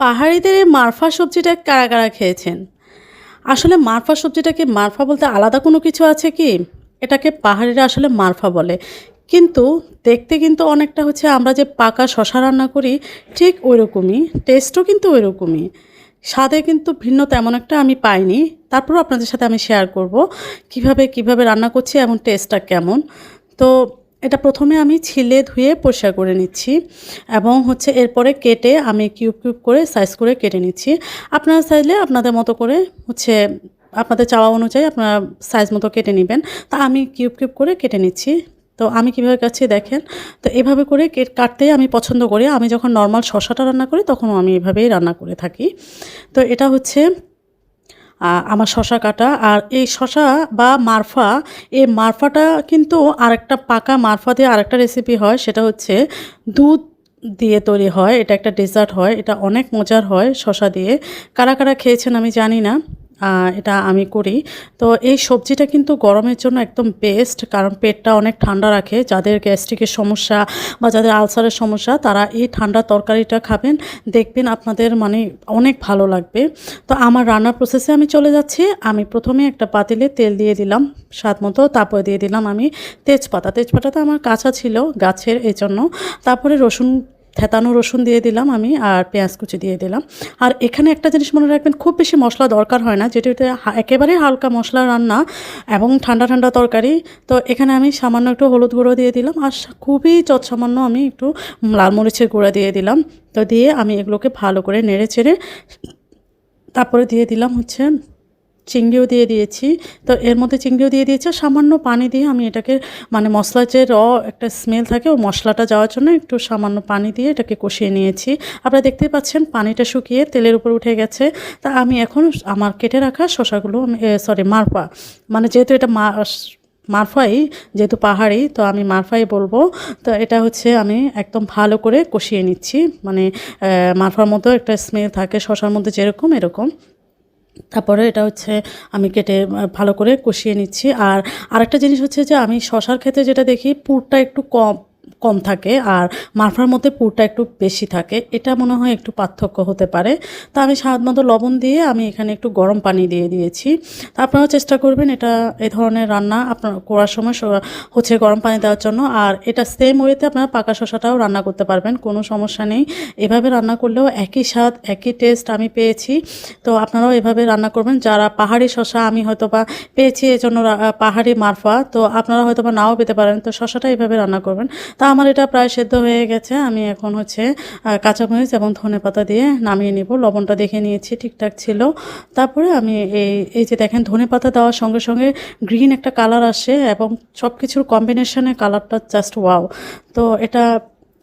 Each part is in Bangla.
পাহাড়িদের এই মারফা সবজিটা কারা কারা খেয়েছেন? আসলে মারফা সবজিটাকে মারফা বলতে আলাদা কোনো কিছু আছে কি? এটাকে পাহাড়িরা আসলে মারফা বলে। কিন্তু দেখতে কিন্তু অনেকটা হচ্ছে আমরা যে পাকা শশা রান্না করি, ঠিক ওই রকমই টেস্টও কিন্তু ওই রকমই স্বাদে কিন্তু ভিন্ন তেমন একটা আমি পাইনি। তারপরও আপনাদের সাথে আমি শেয়ার করব। কীভাবে কীভাবে রান্না করছি এবং টেস্টটা কেমন? তো এটা প্রথমে আমি ছিলে ধুয়ে পরিষ্কার করে নিচ্ছি এবং হচ্ছে এরপরে কেটে আমি কিউব কিউব করে সাইজ করে কেটে নিচ্ছি। আপনারা চাইলে আপনাদের মতো করে হচ্ছে আপনাদের চাওয়া অনুযায়ী আপনারা সাইজ মতো কেটে নেবেন। তা আমি কিউব কিউব করে কেটে নিচ্ছি। তো আমি কীভাবে কাটছি দেখেন। তো এভাবে করে কেট কাটতেই আমি পছন্দ করি। আমি যখন নর্মাল শশাটা রান্না করি তখনও আমি এভাবেই রান্না করে থাকি। তো এটা হচ্ছে আমার শশা কাটা। আর এই শশা বা মারফা, এই মারফাটা কিন্তু আরেকটা পাকা মারফা দিয়ে আরেকটা রেসিপি হয়, সেটা হচ্ছে দুধ দিয়ে তৈরি হয়। এটা একটা ডেজার্ট হয়, এটা অনেক মজার হয় শশা দিয়ে। কারা কারা খেয়েছেন আমি জানি না। এটা আমি করি। তো এই সবজিটা কিন্তু গরমের জন্য একদম বেস্ট কারণ পেটটা অনেক ঠান্ডা রাখে। যাদের গ্যাস্ট্রিকের সমস্যা বা যাদের আলসারের সমস্যা, তারা এই ঠান্ডা তরকারিটা খাবেন। দেখবেন আপনাদের মানে অনেক ভালো লাগবে। তো আমার রান্নার প্রসেসে আমি চলে যাচ্ছি। আমি প্রথমে একটা পাতিলে তেল দিয়ে দিলাম স্বাদ মতো। তারপরে দিয়ে দিলাম আমি তেজপাতা। তেজপাতাটা আমার কাঁচা ছিল গাছের এই জন্য তারপরে রসুন থেতানো রসুন দিয়ে দিলাম আমি আর পেঁয়াজ কুচি দিয়ে দিলাম। আর এখানে একটা জিনিস মনে রাখবেন, খুব বেশি মশলা দরকার হয় না, যেটা একেবারে হালকা মশলা রান্না এবং ঠান্ডা ঠান্ডা তরকারি। তো এখানে আমি সামান্য একটু হলুদ গুঁড়ো দিয়ে দিলাম আর খুবই চট সামান্য আমি একটু লাল মরিচের গুঁড়া দিয়ে দিলাম। তো দিয়ে আমি এগুলোকে ভালো করে নেড়ে চেড়ে তারপরে দিয়ে দিলাম হচ্ছে চিংড়িও দিয়ে দিয়েছি। তো এর মধ্যে চিংড়িও দিয়ে দিয়েছি। সামান্য পানি দিয়ে আমি এটাকে মানে মশলার যে র একটা স্মেল থাকে ও মশলাটা যাওয়ার জন্য একটু সামান্য পানি দিয়ে এটাকে কষিয়ে নিয়েছি। আপনারা দেখতেই পাচ্ছেন পানিটা শুকিয়ে তেলের উপর উঠে গেছে। তা আমি এখন আমার কেটে রাখা শশাগুলো সরি মারপা মানে যেহেতু এটা মা, মারফাই, যেহেতু পাহাড়ি, তো আমি মারফাই বলব। তো এটা হচ্ছে আমি একদম ভালো করে কষিয়ে নিচ্ছি। মানে মারফার মতো একটা স্মেল থাকে শশার মধ্যে যেরকম এরকম। তারপরে এটা হচ্ছে আমি কেটে ভালো করে কষিয়ে নিচ্ছি। আর আরেকটা জিনিস হচ্ছে যে আমি শশার ক্ষেত্রে যেটা দেখি পুরটা একটু কম কম থাকে আর মারফার মধ্যে পুরটা একটু বেশি থাকে। এটা মনে হয় একটু পার্থক্য হতে পারে। তা আমি স্বাদ মতো লবণ দিয়ে আমি এখানে একটু গরম পানি দিয়ে দিয়েছি। আপনারাও চেষ্টা করবেন এটা, এ ধরনের রান্না আপনার করার সময় হচ্ছে গরম পানি দেওয়ার জন্য। আর এটা সেম ওয়েতে আপনারা পাকা শশাটাও রান্না করতে পারবেন, কোনো সমস্যা নেই। এভাবে রান্না করলেও একই স্বাদ, একই টেস্ট আমি পেয়েছি। তো আপনারাও এভাবে রান্না করবেন। যারা পাহাড়ি শশা আমি হয়তো বা পেয়েছি এই জন্য পাহাড়ি মারফা, তো আপনারা হয়তো বা নাও পেতে পারেন। তো শশাটা এভাবে রান্না করবেন। তা আমার এটা প্রায় সেদ্ধ হয়ে গেছে। আমি এখন হচ্ছে কাঁচামরিচ এবং ধনে পাতা দিয়ে নামিয়ে নিব। লবণটা দেখে নিয়েছি, ঠিকঠাক ছিল। তারপরে আমি এই এই যে দেখেন, ধনে পাতা দেওয়ার সঙ্গে সঙ্গে গ্রিন একটা কালার আসে এবং সব কিছুর কম্বিনেশনে কালারটা জাস্ট ওয়াও তো এটা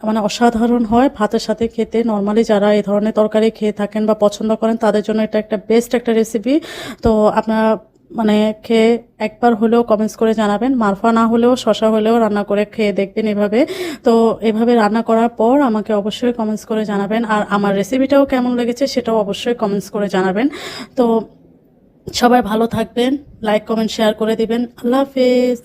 মানে অসাধারণ হয় ভাতের সাথে খেতে। নর্মালি যারা এই ধরনের তরকারি খেয়ে থাকেন বা পছন্দ করেন, তাদের জন্য এটা একটা বেস্ট একটা রেসিপি তো আপনারা মানে খেয়ে একবার হলেও কমেন্টস করে জানাবেন, মারফা না হলেও, শশা হলেও রান্না করে খেয়ে দেখবেন এভাবে। তো এভাবে রান্না করার পর আমাকে অবশ্যই কমেন্টস করে জানাবেন, আর আমার রেসিপিটাও কেমন লেগেছে সেটাও অবশ্যই কমেন্টস করে জানাবেন। তো সবাই ভালো থাকবেন লাইক কমেন্ট শেয়ার করে দিবেন। আল্লাহ হাফেজ।